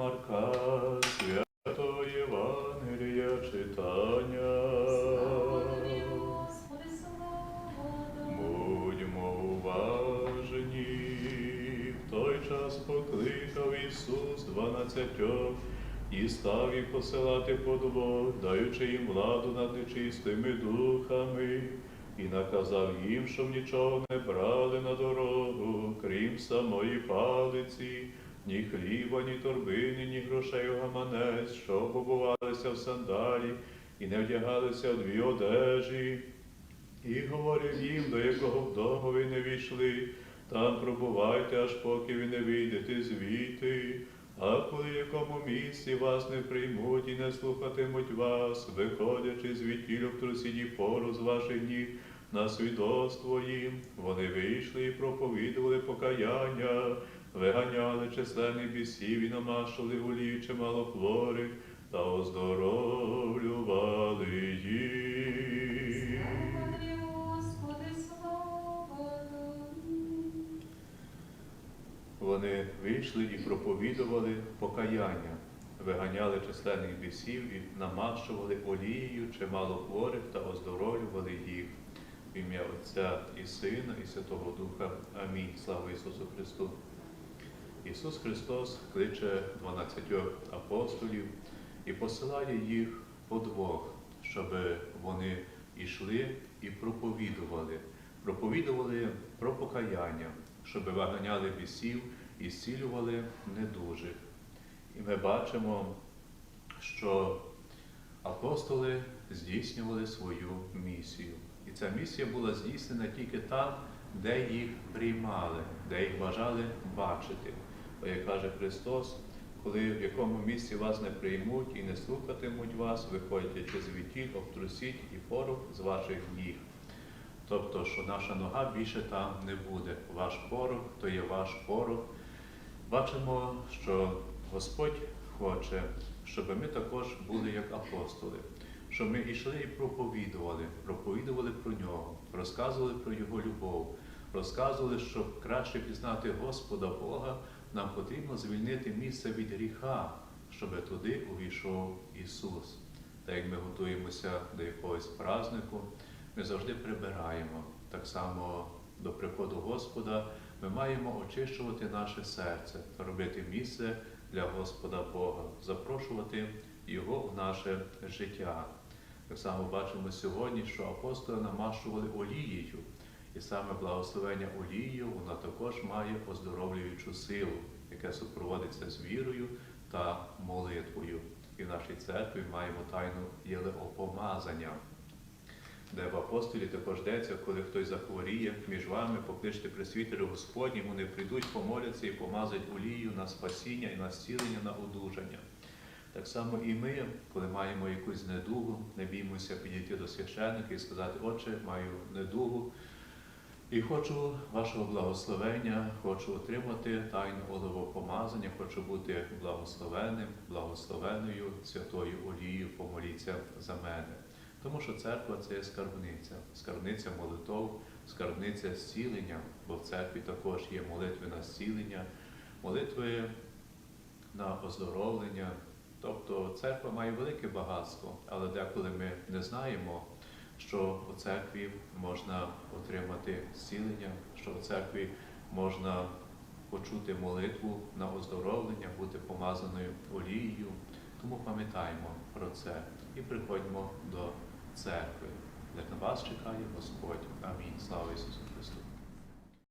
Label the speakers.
Speaker 1: Марка, святого Євангелія читання. Будьмо уважні. В той час покликав Ісус дванадцятьох і став їх посилати по двох, даючи їм владу над нечистими духами, і наказав їм, щоб нічого не брали на дорогу, крім самої палиці, ні хліба, ні торбини, ні грошей у гаманець, щоб обувалися в сандалі і не вдягалися в дві одежі. І говорив їм, до якого вдому ви не війшли, там пробувайте, аж поки ви не вийдете звідти. А коли в якому місці вас не приймуть і не слухатимуть вас, виходячи звідтіль трусіді пору з ваших ніг на свідоцтво їм, вони вийшли і проповідували покаяння, виганяли численних бісів і намашували олію чимало хворих та оздоровлювали їх. Вони вийшли і проповідували покаяння, виганяли численних бісів і намащували олією чимало хворих та оздоровлювали їх. В ім'я Отця і Сина, і Святого Духа. Амінь. Слава Ісусу Христу. Ісус Христос кличе 12 апостолів і посилає їх по двох, щоб вони йшли і проповідували. Проповідували про покаяння, щоб виганяли бісів і зцілювали недужих. І ми бачимо, що апостоли здійснювали свою місію. І ця місія була здійснена тільки там, де їх приймали, де їх бажали бачити. Бо, як каже Христос, коли в якому місці вас не приймуть і не слухатимуть вас, виходячи звідтіль, обтрусіть і порох з ваших ніг. Тобто, що наша нога більше там не буде. Ваш порох то є ваш порох. Бачимо, що Господь хоче, щоб ми також були як апостоли, щоб ми йшли і проповідували, проповідували про нього, розказували про Його любов, розказували, щоб краще пізнати Господа Бога, нам потрібно звільнити місце від гріха, щоб туди увійшов Ісус. Так як ми готуємося до якогось празднику, ми завжди прибираємо. Так само до приходу Господа ми маємо очищувати наше серце, робити місце для Господа Бога, запрошувати Його в наше життя. Так само бачимо сьогодні, що апостоли намащували олією, і саме благословення олією воно також має оздоровлюючу силу, яке супроводиться з вірою та молитвою. І в нашій церкві маємо тайну єлеопомазання де в апостолі також йдеться, коли хтось захворіє між вами, покличте присвітери Господні, вони прийдуть, помоляться і помазать олію на спасіння і на зцілення, на одужання. Так само і ми, коли маємо якусь недугу, не біймося підійти до священника і сказати, Отче, маю недугу. І хочу вашого благословення, хочу отримати тайну оловопомазання, хочу бути благословенним, благословеною святою олією, помоліться за мене. Тому що церква це є скарбниця, скарбниця молитов, скарбниця зцілення, бо в церкві також є молитви на зцілення, молитви на оздоровлення. Тобто церква має велике багатство, але деколи ми не знаємо, що у церкві можна отримати зцілення, що у церкві можна почути молитву на оздоровлення, бути помазаною олією. Тому пам'ятаємо про це і приходьмо до церкви, де на вас чекає Господь. Амінь. Слава Ісусу Христу!